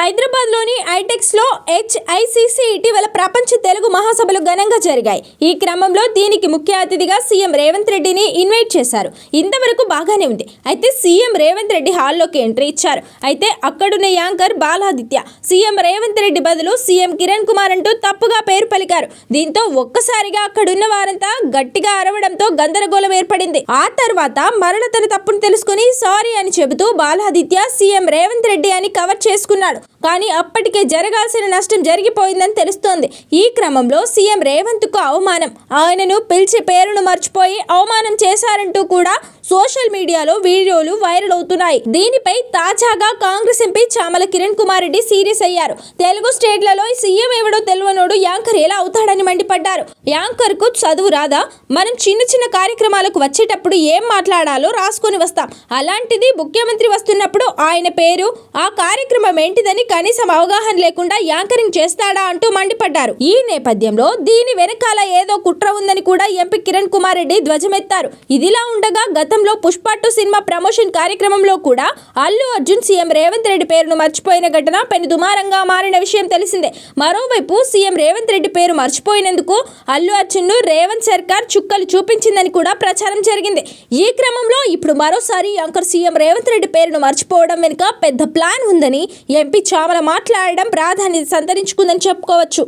హైదరాబాద్లోని ఐటెక్స్లో హెచ్ఐసిసి ఇటీవల ప్రపంచ తెలుగు మహాసభలు ఘనంగా జరిగాయి. ఈ క్రమంలో దీనికి ముఖ్య అతిథిగా సీఎం రేవంత్ రెడ్డిని ఇన్వైట్ చేశారు. ఇంతవరకు బాగానే ఉంది. అయితే సీఎం రేవంత్ రెడ్డి హాల్లోకి ఎంట్రీ ఇచ్చారు. అయితే అక్కడున్న యాంకర్ బాలాదిత్య సీఎం రేవంత్ రెడ్డి బదులు సీఎం కిరణ్ కుమార్ అంటూ తప్పుగా పేరు పలికారు. దీంతో ఒక్కసారిగా అక్కడున్న వారంతా గట్టిగా అరవడంతో గందరగోళం ఏర్పడింది. ఆ తర్వాత మరల తన తప్పును తెలుసుకుని సారీ అని చెబుతూ బాలాదిత్య సీఎం రేవంత్ రెడ్డి అని కవర్ చేసుకున్నాడు. కానీ అప్పటికే జరగాల్సిన నష్టం జరిగిపోయిందని తెలుస్తోంది. ఈ క్రమంలో సీఎం రేవంత్కు అవమానం. ఆయనను పిలిచే పేరును మర్చిపోయి అవమానం చేశారంటూ కూడా సోషల్ మీడియాలో వీడియోలు వైరల్ అవుతున్నాయి. దీనిపై తాజాగా కాంగ్రెస్ ఎంపీ చామల కిరణ్ కుమార్ రెడ్డి సీరియస్ అయ్యారు. తెలుగు స్టేట్లలో సీఎం ఎవడో తెలియనోడు యాంకర్ ఎలా అవుతాడని మండిపడ్డారు. యాంకర్కు చదువు రాదా? మనం చిన్న చిన్న కార్యక్రమాలకు వచ్చేటప్పుడు ఏం మాట్లాడాలో రాసుకొని వస్తాం. అలాంటిది ముఖ్యమంత్రి వస్తున్నప్పుడు ఆయన పేరు ఆ కార్యక్రమం ఏంటిదని కనీసం అవగాహన లేకుండా యాంకరింగ్ చేస్తాడా అంటూ మండిపడ్డారు. ఈ నేపథ్యంలో దీని వెనకాల ఏదో కుట్ర ఉందని కూడా ఎంపీ కిరణ్ కుమార్ రెడ్డి ధ్వజమెత్తారు. ఇదిలా ఉండగా గతం గతంలో పుష్ప టూ సినిమా ప్రమోషన్ కార్యక్రమంలో కూడా అల్లు అర్జున్ సీఎం రేవంత్ రెడ్డి పేరును మర్చిపోయిన ఘటన పెను దుమారంగా మారిన విషయం తెలిసిందే. మరోవైపు సీఎం రేవంత్ రెడ్డి పేరు మర్చిపోయినందుకు అల్లు అర్జున్ను రేవంత్ సర్కార్ చుక్కలు చూపించిందని కూడా ప్రచారం జరిగింది. ఈ క్రమంలో ఇప్పుడు మరోసారి యాంకర్ సీఎం రేవంత్ రెడ్డి పేరును మర్చిపోవడం వెనుక పెద్ద ప్లాన్ ఉందని ఎంపీ చామల మాట్లాడడం ప్రాధాన్యత సంతరించుకుందని చెప్పుకోవచ్చు.